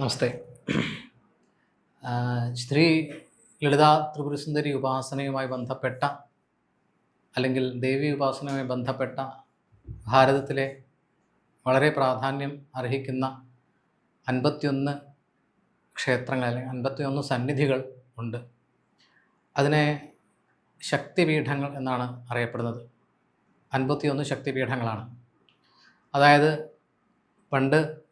നമസ്തേ. ശ്രീ ലളിതാ ത്രിപുരസുന്ദരി ഉപാസനയുമായി ബന്ധപ്പെട്ട അല്ലെങ്കിൽ ദേവി ഉപാസനയുമായി ബന്ധപ്പെട്ട ഭാരതത്തിലെ വളരെ പ്രാധാന്യം അർഹിക്കുന്ന അൻപത്തിയൊന്ന് ക്ഷേത്രങ്ങൾ അല്ലെങ്കിൽ അൻപത്തിയൊന്ന് സന്നിധികൾ ഉണ്ട്. അതിനെ ശക്തിപീഠങ്ങൾ എന്നാണ് അറിയപ്പെടുന്നത്. അൻപത്തിയൊന്ന് ശക്തിപീഠങ്ങളാണ്. അതായത് പണ്ട്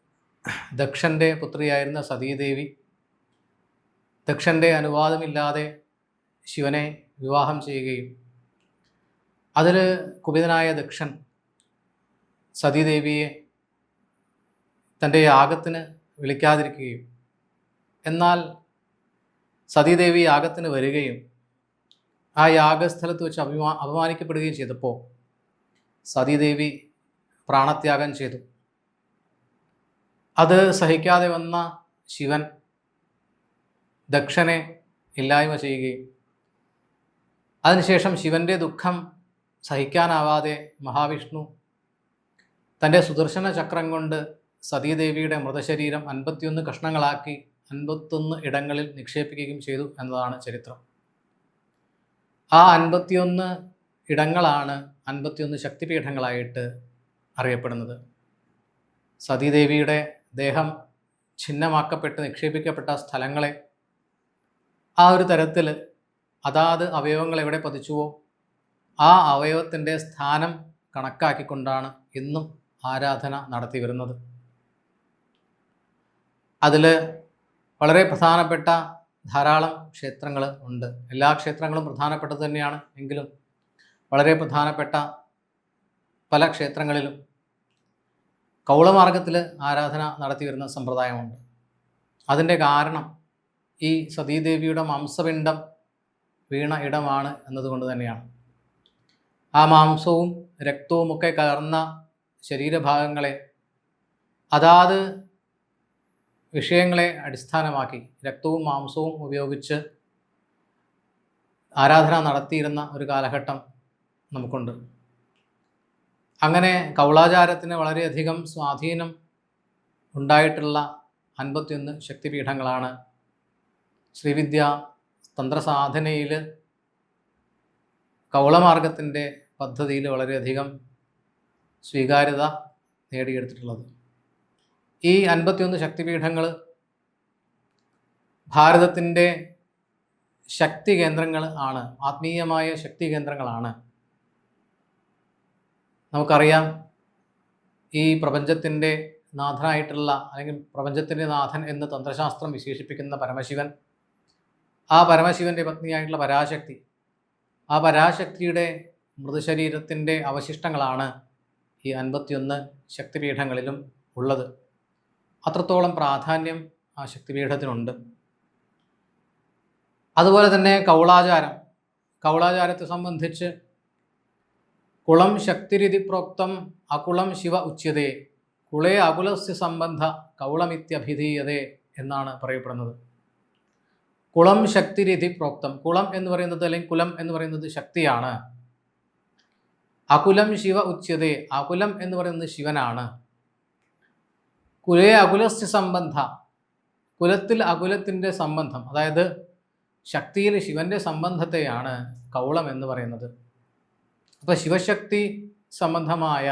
ദക്ഷന്റെ പുത്രിയായിരുന്ന സതീദേവി ദക്ഷന്റെ അനുവാദമില്ലാതെ ശിവനെ വിവാഹം ചെയ്യുകയും അതിൽ കുപിതനായ ദക്ഷൻ സതീദേവിയെ തന്റെ യാഗത്തിന് വിളിക്കാതിരിക്കുകയും എന്നാൽ സതീദേവി യാഗത്തിന് വരികയും ആ യാഗസ്ഥലത്ത് വെച്ച് അഭിമാ അപമാനിക്കപ്പെടുകയും ചെയ്തപ്പോൾ സതീദേവി പ്രാണത്യാഗം ചെയ്തു. അത് സഹിക്കാതെ വന്ന ശിവൻ ദക്ഷനെ ഇല്ലായ്മ ചെയ്യുകയും അതിനുശേഷം ശിവന്റെ ദുഃഖം സഹിക്കാനാവാതെ മഹാവിഷ്ണു തന്റെ സുദർശന ചക്രം കൊണ്ട് സതീദേവിയുടെ മൃതശരീരം അൻപത്തിയൊന്ന് കഷ്ണങ്ങളാക്കി അൻപത്തൊന്ന് ഇടങ്ങളിൽ നിക്ഷേപിക്കുകയും ചെയ്തു എന്നതാണ് ചരിത്രം. ആ അൻപത്തിയൊന്ന് ഇടങ്ങളാണ് അൻപത്തിയൊന്ന് ശക്തിപീഠങ്ങളായിട്ട് അറിയപ്പെടുന്നത്. സതീദേവിയുടെ ദേഹം ഛിന്നമാക്കപ്പെട്ട് നിക്ഷേപിക്കപ്പെട്ട സ്ഥലങ്ങളെ ആ ഒരു തരത്തിൽ അതാത് അവയവങ്ങൾ എവിടെ പതിച്ചുവോ ആ അവയവത്തിന്റെ സ്ഥാനം കണക്കാക്കിക്കൊണ്ടാണ് ഇന്നും ആരാധന നടത്തി വരുന്നത്. അതിൽ വളരെ പ്രധാനപ്പെട്ട ധാരാളം ക്ഷേത്രങ്ങൾ ഉണ്ട്. എല്ലാ ക്ഷേത്രങ്ങളും പ്രധാനപ്പെട്ടത് തന്നെയാണ്. എങ്കിലും വളരെ പ്രധാനപ്പെട്ട പല ക്ഷേത്രങ്ങളിലും കൗളമാർഗത്തിൽ ആരാധന നടത്തി വരുന്ന സമ്പ്രദായമുണ്ട്. അതിന്റെ കാരണം ഈ സതീദേവിയുടെ മാംസപിണ്ഡം വീണ ഇടമാണ് എന്നതുകൊണ്ട് തന്നെയാണ്. ആ മാംസവും രക്തവും ഒക്കെ കലർന്ന ശരീരഭാഗങ്ങളെ അതാത് വിഷയങ്ങളെ അടിസ്ഥാനമാക്കി രക്തവും മാംസവും ഉപയോഗിച്ച് ആരാധന നടത്തിയിരുന്ന ഒരു കാലഘട്ടം നമുക്കുണ്ട്. അങ്ങനെ കൗളാചാരത്തിന് വളരെയധികം സ്വാധീനം ഉണ്ടായിട്ടുള്ള അൻപത്തിയൊന്ന് ശക്തിപീഠങ്ങളാണ് ശ്രീവിദ്യ തന്ത്രസാധനയിൽ കൗളമാർഗത്തിന്റെ പദ്ധതിയിൽ വളരെയധികം സ്വീകാര്യത നേടിയെടുത്തിട്ടുള്ളത്. ഈ അൻപത്തിയൊന്ന് ശക്തിപീഠങ്ങൾ ഭാരതത്തിന്റെ ശക്തി കേന്ദ്രങ്ങൾ ആണ് ആത്മീയമായ ശക്തി കേന്ദ്രങ്ങളാണ്. നമുക്കറിയാം ഈ പ്രപഞ്ചത്തിന്റെ നാഥനായിട്ടുള്ള അല്ലെങ്കിൽ പ്രപഞ്ചത്തിന്റെ നാഥൻ എന്ന് തന്ത്രശാസ്ത്രം വിശേഷിപ്പിക്കുന്ന പരമശിവൻ ആ പരമശിവന്റെ പത്നിയായിട്ടുള്ള പരാശക്തി ആ പരാശക്തിയുടെ മൃതശരീരത്തിന്റെ അവശിഷ്ടങ്ങളാണ് ഈ അൻപത്തിയൊന്ന് ശക്തിപീഠങ്ങളിലും ഉള്ളത്. അത്രത്തോളം പ്രാധാന്യം ആ ശക്തിപീഠത്തിനുണ്ട്. അതുപോലെ തന്നെ കൗളാചാരം. കൗളാചാരത്തെ സംബന്ധിച്ച് കുളം ശക്തിരിതി പ്രോക്തം അകുളം ശിവ ഉച്യതേ. കുളേ അകുലസ്യ സംബന്ധ കൗളമിത്യഭിധീയതേ എന്നാണ് പറയപ്പെടുന്നത്. കുളം ശക്തിരിതി പ്രോക്തം കുളം എന്ന് പറയുന്നത് അല്ലെങ്കിൽ കുലം എന്ന് പറയുന്നത് ശക്തിയാണ്. അകുലം ശിവ ഉച്യതേ. അകുലം എന്ന് പറയുന്നത് ശിവനാണ്. കുലേ അകുലസ്യ സംബന്ധ. കുലത്തിൽ അകുലത്തിന്റെ സംബന്ധം. അതായത് ശക്തിയിൽ ശിവന്റെ സംബന്ധത്തെയാണ് കൗളം എന്ന് പറയുന്നത്. അപ്പോൾ ശിവശക്തി സംബന്ധമായ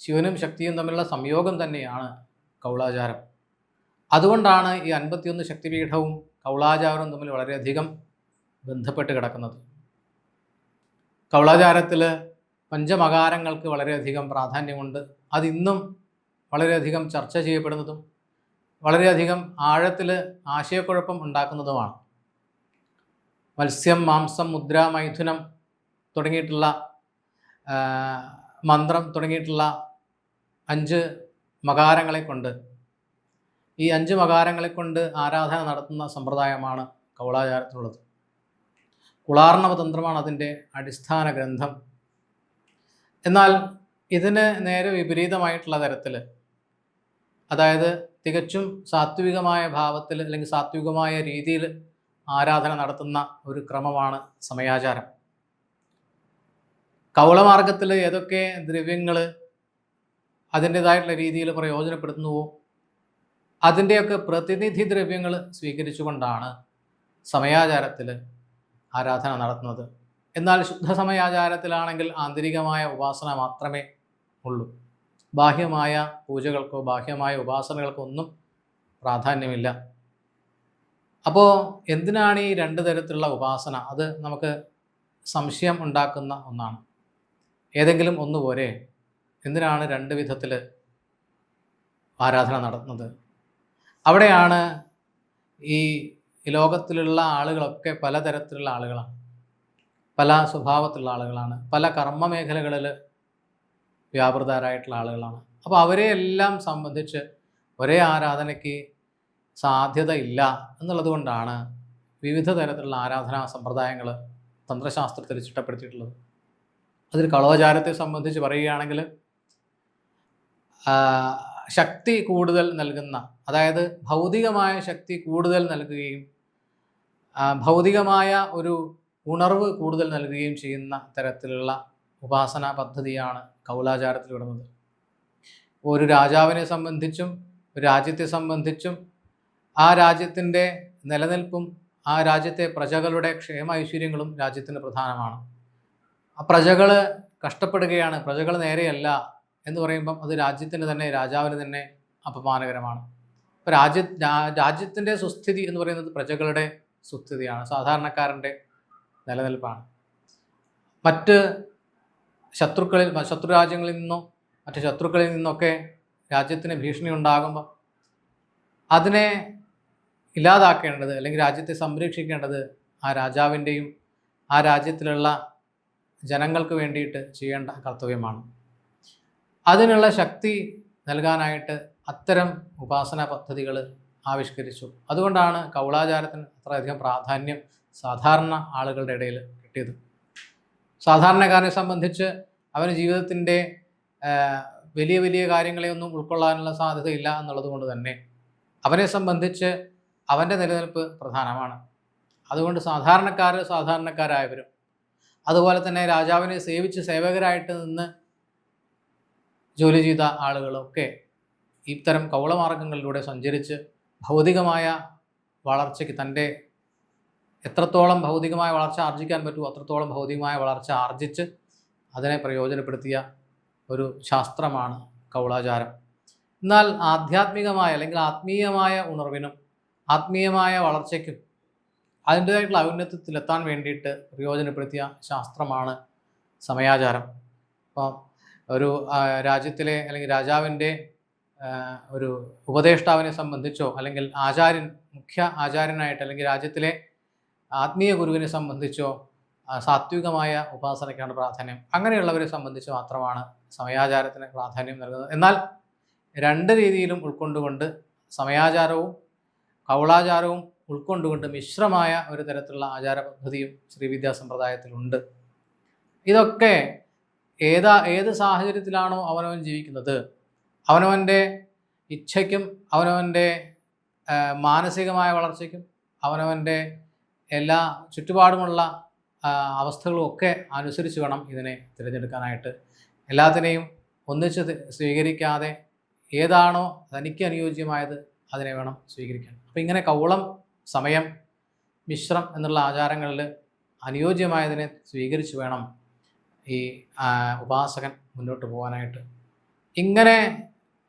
ശിവനും ശക്തിയും തമ്മിലുള്ള സംയോഗം തന്നെയാണ് കൗളാചാരം. അതുകൊണ്ടാണ് ഈ അൻപത്തിയൊന്ന് ശക്തിപീഠവും കൗളാചാരവും തമ്മിൽ വളരെയധികം ബന്ധപ്പെട്ട് കിടക്കുന്നത്. കൗളാചാരത്തിൽ പഞ്ചമകാരങ്ങൾക്ക് വളരെയധികം പ്രാധാന്യമുണ്ട്. അതിന്നും വളരെയധികം ചർച്ച ചെയ്യപ്പെടുന്നതും വളരെയധികം ആഴത്തിൽ ആശയക്കുഴപ്പം ഉണ്ടാക്കുന്നതുമാണ്. മത്സ്യം മാംസം മുദ്ര മൈഥുനം തുടങ്ങിയിട്ടുള്ള മന്ത്രം തുടങ്ങിയിട്ടുള്ള അഞ്ച് മകാരങ്ങളെ കൊണ്ട് ഈ അഞ്ച് മകാരങ്ങളെ കൊണ്ട് ആരാധന നടത്തുന്ന സമ്പ്രദായമാണ് കൗളാചാരത്തിലുള്ളത് കുളാർണവതന്ത്രമാണ് അതിന്റെ അടിസ്ഥാന ഗ്രന്ഥം. എന്നാൽ ഇതിന് നേരെ വിപരീതമായിട്ടുള്ള തരത്തിൽ അതായത് തികച്ചും സാത്വികമായ ഭാവത്തിൽ അല്ലെങ്കിൽ സാത്വികമായ രീതിയിൽ ആരാധന നടത്തുന്ന ഒരു ക്രമമാണ് സമയാചാരം. കൗളമാർഗത്തിൽ ഏതൊക്കെ ദ്രവ്യങ്ങൾ അതിന്റെതായിട്ടുള്ള രീതിയിൽ പ്രയോജനപ്പെടുത്തുന്നുവോ? അതിന്റെയൊക്കെ പ്രതിനിധി ദ്രവ്യങ്ങൾ സ്വീകരിച്ചുകൊണ്ടാണ് സമയാചാരത്തിൽ ആരാധന നടത്തുന്നത്. എന്നാൽ ശുദ്ധ സമയാചാരത്തിലാണെങ്കിൽ ആന്തരികമായ ഉപാസന മാത്രമേ ഉള്ളൂ. ബാഹ്യമായ പൂജകൾക്കോ ബാഹ്യമായ ഉപാസനകൾക്കോ ഒന്നും പ്രാധാന്യമില്ല. അപ്പോൾ എന്തിനാണ് ഈ രണ്ട് തരത്തിലുള്ള ഉപാസന? അത് നമുക്ക് സംശയം ഉണ്ടാക്കുന്ന ഒന്നാണ്. ഏതെങ്കിലും ഒന്ന് പോരെ. എന്തിനാണ് രണ്ട് വിധത്തിൽ ആരാധന നടത്തുന്നത്? അവിടെയാണ് ഈ ലോകത്തിലുള്ള ആളുകളൊക്കെ പലതരത്തിലുള്ള ആളുകളാണ്. പല സ്വഭാവത്തിലുള്ള ആളുകളാണ്. പല കർമ്മ മേഖലകളിൽ വ്യാപൃതരായിട്ടുള്ള ആളുകളാണ്. അപ്പോൾ അവരെ എല്ലാം സംബന്ധിച്ച് ഒരേ ആരാധനയ്ക്ക് സാധ്യത ഇല്ല എന്നുള്ളത് കൊണ്ടാണ് വിവിധ തരത്തിലുള്ള ആരാധനാ സമ്പ്രദായങ്ങൾ തന്ത്രശാസ്ത്രത്തിൽ ചിട്ടപ്പെടുത്തിയിട്ടുള്ളത്. അതിൽ കളവാചാരത്തെ സംബന്ധിച്ച് പറയുകയാണെങ്കിൽ ശക്തി കൂടുതൽ നൽകുന്ന അതായത് ഭൗതികമായ ശക്തി കൂടുതൽ നൽകുകയും ഭൗതികമായ ഒരു ഉണർവ് കൂടുതൽ നൽകുകയും ചെയ്യുന്ന തരത്തിലുള്ള ഉപാസനാ പദ്ധതിയാണ് കൗലാചാരത്തിൽ വിടുന്നത് ഒരു രാജാവിനെ സംബന്ധിച്ചും രാജ്യത്തെ സംബന്ധിച്ചും ആ രാജ്യത്തിന്റെ നിലനിൽപ്പും ആ രാജ്യത്തെ പ്രജകളുടെ ക്ഷേമ ഐശ്വര്യങ്ങളും രാജ്യത്തിന് പ്രധാനമാണ്. പ്രജകൾ കഷ്ടപ്പെടുകയാണ് പ്രജകൾ നേരെയല്ല എന്ന് പറയുമ്പം അത് രാജ്യത്തിന് തന്നെ രാജാവിന് തന്നെ അപമാനകരമാണ്. ഇപ്പോൾ രാജ്യ രാജ്യത്തിന്റെ സുസ്ഥിതി എന്ന് പറയുന്നത് പ്രജകളുടെ സുസ്ഥിതിയാണ് സാധാരണക്കാരന്റെ നിലനിൽപ്പാണ്. മറ്റ് ശത്രുക്കളിൽ ശത്രു രാജ്യങ്ങളിൽ നിന്നോ മറ്റ് ശത്രുക്കളിൽ നിന്നൊക്കെ രാജ്യത്തിന് ഭീഷണി ഉണ്ടാകുമ്പോൾ അതിനെ ഇല്ലാതാക്കേണ്ടത് അല്ലെങ്കിൽ രാജ്യത്തെ സംരക്ഷിക്കേണ്ടത് ആ രാജാവിന്റെയും ആ രാജ്യത്തിലുള്ള ജനങ്ങൾക്ക് വേണ്ടിയിട്ട് ചെയ്യേണ്ട കർത്തവ്യമാണ്. അതിനുള്ള ശക്തി നൽകാനായിട്ട് അത്തരം ഉപാസന പദ്ധതികൾ ആവിഷ്കരിച്ചു. അതുകൊണ്ടാണ് കൗളാചാരത്തിന് അത്രയധികം പ്രാധാന്യം സാധാരണ ആളുകളുടെ ഇടയിൽ കിട്ടിയത്. സാധാരണക്കാരനെ സംബന്ധിച്ച് അവന് ജീവിതത്തിന്റെ വലിയ വലിയ കാര്യങ്ങളെ ഒന്നും ഉൾക്കൊള്ളാനുള്ള സാധ്യതയില്ല എന്നുള്ളത് കൊണ്ട് തന്നെ അവനെ സംബന്ധിച്ച് അവന്റെ നിലനിൽപ്പ് പ്രധാനമാണ്. അതുകൊണ്ട് സാധാരണക്കാർ സാധാരണക്കാരായവരും അതുപോലെ തന്നെ രാജാവിനെ സേവിച്ച് സേവകരായിട്ട് നിന്ന് ജോലി ചെയ്ത ആളുകളൊക്കെ ഇത്തരം കൗളമാർഗങ്ങളിലൂടെ സഞ്ചരിച്ച് ഭൗതികമായ വളർച്ചയ്ക്ക് തന്റെ എത്രത്തോളം ഭൗതികമായ വളർച്ച ആർജിക്കാൻ പറ്റുമോ അത്രത്തോളം ഭൗതികമായ വളർച്ച ആർജിച്ച് അതിനെ പ്രയോജനപ്പെടുത്തിയ ഒരു ശാസ്ത്രമാണ് കൗളാചാരം. എന്നാൽ ആധ്യാത്മികമായ അല്ലെങ്കിൽ ആത്മീയമായ ഉണർവിനും ആത്മീയമായ വളർച്ചയ്ക്കും അതിന്റേതായിട്ടുള്ള ഔന്നത്യത്തിലെത്താൻ വേണ്ടിയിട്ട് പ്രയോജനപ്പെടുത്തിയ ശാസ്ത്രമാണ് സമയാചാരം. അപ്പോൾ ഒരു രാജ്യത്തിലെ അല്ലെങ്കിൽ രാജാവിന്റെ ഒരു ഉപദേഷ്ടാവിനെ സംബന്ധിച്ചോ അല്ലെങ്കിൽ ആചാര്യൻ മുഖ്യ ആചാര്യനായിട്ട് അല്ലെങ്കിൽ രാജ്യത്തിലെ ആത്മീയ ഗുരുവിനെ സംബന്ധിച്ചോ സാത്വികമായ ഉപാസനയ്ക്കാണ് പ്രാധാന്യം. അങ്ങനെയുള്ളവരെ സംബന്ധിച്ച് മാത്രമാണ് സമയാചാരത്തിന് പ്രാധാന്യം നൽകുന്നത്. എന്നാൽ രണ്ട് രീതിയിലും ഉൾക്കൊണ്ടുകൊണ്ട് സമയാചാരവും കൗളാചാരവും ഉൾക്കൊണ്ടുകൊണ്ട് മിശ്രമായ ഒരു തരത്തിലുള്ള ആചാര പദ്ധതിയും ശ്രീവിദ്യാ സമ്പ്രദായത്തിലുണ്ട്. ഇതൊക്കെ ഏതാ ഏത് സാഹചര്യത്തിലാണോ അവനവൻ ജീവിക്കുന്നത്? അവനവന്റെ ഇച്ഛയ്ക്കും അവനവന്റെ മാനസികമായ വളർച്ചയ്ക്കും അവനവന്റെ എല്ലാ ചുറ്റുപാടുമുള്ള അവസ്ഥകളും ഒക്കെ അനുസരിച്ച് വേണം ഇതിനെ തിരഞ്ഞെടുക്കാനായിട്ട്. എല്ലാത്തിനെയും ഒന്നിച്ച് സ്വീകരിക്കാതെ ഏതാണോ തനിക്ക് അനുയോജ്യമായത് അതിനെ വേണം സ്വീകരിക്കാൻ. അപ്പോൾ ഇങ്ങനെ കൗളം സമയം മിശ്രം എന്നുള്ള ആചാരങ്ങളിൽ അനുയോജ്യമായതിനെ സ്വീകരിച്ച് വേണം ഈ ഉപാസകൻ മുന്നോട്ട് പോകാനായിട്ട്. ഇങ്ങനെ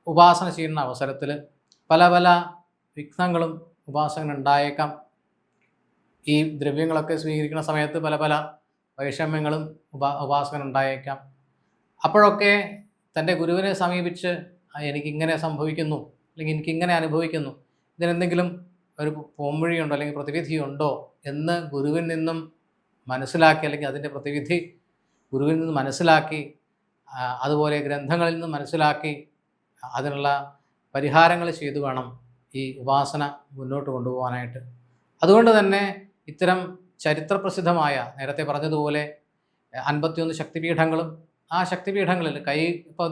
ഉപാസന ചെയ്യുന്ന അവസരത്തിൽ പല പല വിഘ്നങ്ങളും ഉപാസകൻ ഉണ്ടായേക്കാം ഈ ദ്രവ്യങ്ങളൊക്കെ സ്വീകരിക്കുന്ന സമയത്ത് പല പല വൈഷമ്യങ്ങളും ഉപാ ഉപാസകൻ ഉണ്ടായേക്കാം അപ്പോഴൊക്കെ തന്റെ ഗുരുവിനെ സമീപിച്ച് എനിക്കിങ്ങനെ സംഭവിക്കുന്നു അല്ലെങ്കിൽ എനിക്കിങ്ങനെ അനുഭവിക്കുന്നു ഇതിനെന്തെങ്കിലും ഒരു പോംവഴിയുണ്ടോ അല്ലെങ്കിൽ പ്രതിവിധിയുണ്ടോ എന്ന് ഗുരുവിൽ നിന്നും മനസ്സിലാക്കി അല്ലെങ്കിൽ അതിന്റെ പ്രതിവിധി ഗുരുവിൽ നിന്ന് മനസ്സിലാക്കി അതുപോലെ ഗ്രന്ഥങ്ങളിൽ നിന്ന് മനസ്സിലാക്കി അതിനുള്ള പരിഹാരങ്ങൾ ചെയ്തു വേണം ഈ ഉപാസന മുന്നോട്ട് കൊണ്ടുപോകാനായിട്ട്. അതുകൊണ്ട് തന്നെ ഇത്തരം ചരിത്രപ്രസിദ്ധമായ നേരത്തെ പറഞ്ഞതുപോലെ അൻപത്തിയൊന്ന് ശക്തിപീഠങ്ങളും ആ ശക്തിപീഠങ്ങളിൽ കൈ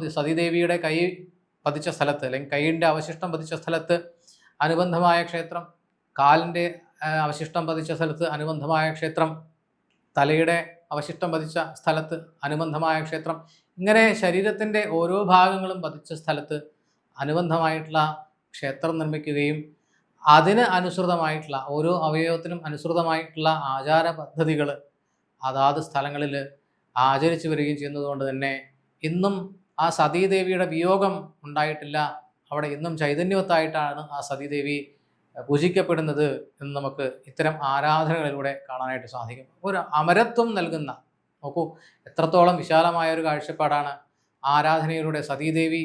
സതീദേവിയുടെ കൈ പതിച്ച സ്ഥലത്ത് അല്ലെങ്കിൽ കൈയിന്റെ അവശിഷ്ടം പതിച്ച സ്ഥലത്ത് അനുബന്ധമായ ക്ഷേത്രം കാലിന്റെ അവശിഷ്ടം പതിച്ച സ്ഥലത്ത് അനുബന്ധമായ ക്ഷേത്രം തലയുടെ അവശിഷ്ടം പതിച്ച സ്ഥലത്ത് അനുബന്ധമായ ക്ഷേത്രം ഇങ്ങനെ ശരീരത്തിന്റെ ഓരോ ഭാഗങ്ങളും പതിച്ച സ്ഥലത്ത് അനുബന്ധമായിട്ടുള്ള ക്ഷേത്രം നിർമ്മിക്കുകയും അതിന് അനുസൃതമായിട്ടുള്ള ഓരോ അവയവത്തിനും അനുസൃതമായിട്ടുള്ള ആചാര പദ്ധതികൾ അതാത് സ്ഥലങ്ങളിൽ ആചരിച്ചു വരികയും ചെയ്യുന്നതുകൊണ്ട് തന്നെ ഇന്നും ആ സതീദേവിയുടെ വിയോഗം ഉണ്ടായിട്ടില്ല അവിടെ ഇന്നും ചൈതന്യവത്തായിട്ടാണ് ആ സതീദേവി പൂജിക്കപ്പെടുന്നത് എന്ന് നമുക്ക് ഇത്തരം ആരാധനകളിലൂടെ കാണാനായിട്ട് സാധിക്കും. ഒരു അമരത്വം നൽകുന്ന നോക്കൂ എത്രത്തോളം വിശാലമായ ഒരു കാഴ്ചപ്പാടാണ് ആരാധനയിലൂടെ സതീദേവി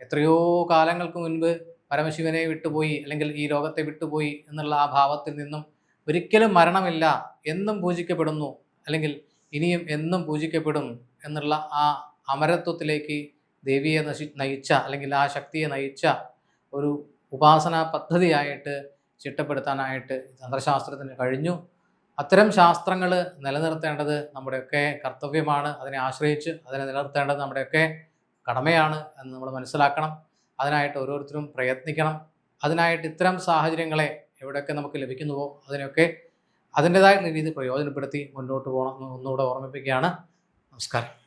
എത്രയോ കാലങ്ങൾക്ക് മുൻപ് പരമശിവനെ വിട്ടുപോയി അല്ലെങ്കിൽ ഈ ലോകത്തെ വിട്ടുപോയി എന്നുള്ള ആ ഭാവത്തിൽ നിന്നും ഒരിക്കലും മരണമില്ല എന്നും പൂജിക്കപ്പെടുന്നു അല്ലെങ്കിൽ ഇനിയും എന്നും പൂജിക്കപ്പെടും എന്നുള്ള ആ അമരത്വത്തിലേക്ക് ദേവിയെ നശി നയിച്ച അല്ലെങ്കിൽ ആ ശക്തിയെ നയിച്ച ഒരു ഉപാസനാ പദ്ധതിയായിട്ട് ചിട്ടപ്പെടുത്താനായിട്ട് തന്ത്രശാസ്ത്രത്തിന് കഴിഞ്ഞു. അത്തരം ശാസ്ത്രങ്ങൾ നിലനിർത്തേണ്ടത് നമ്മുടെയൊക്കെ കർത്തവ്യമാണ്. അതിനെ ആശ്രയിച്ച് അതിനെ നിലനിർത്തേണ്ടത് നമ്മുടെയൊക്കെ കടമയാണ് എന്ന് നമ്മൾ മനസ്സിലാക്കണം. അതിനായിട്ട് ഓരോരുത്തരും പ്രയത്നിക്കണം. അതിനായിട്ട് ഇത്തരം സാഹചര്യങ്ങളെ എവിടെയൊക്കെ നമുക്ക് ലഭിക്കുന്നുവോ അതിനൊക്കെ അതിന്റെതായിട്ടുള്ള രീതിയിൽ പ്രയോജനപ്പെടുത്തി മുന്നോട്ട് പോകണം എന്ന് ഒന്നുകൂടെ ഓർമ്മിപ്പിക്കുകയാണ്. നമസ്കാരം.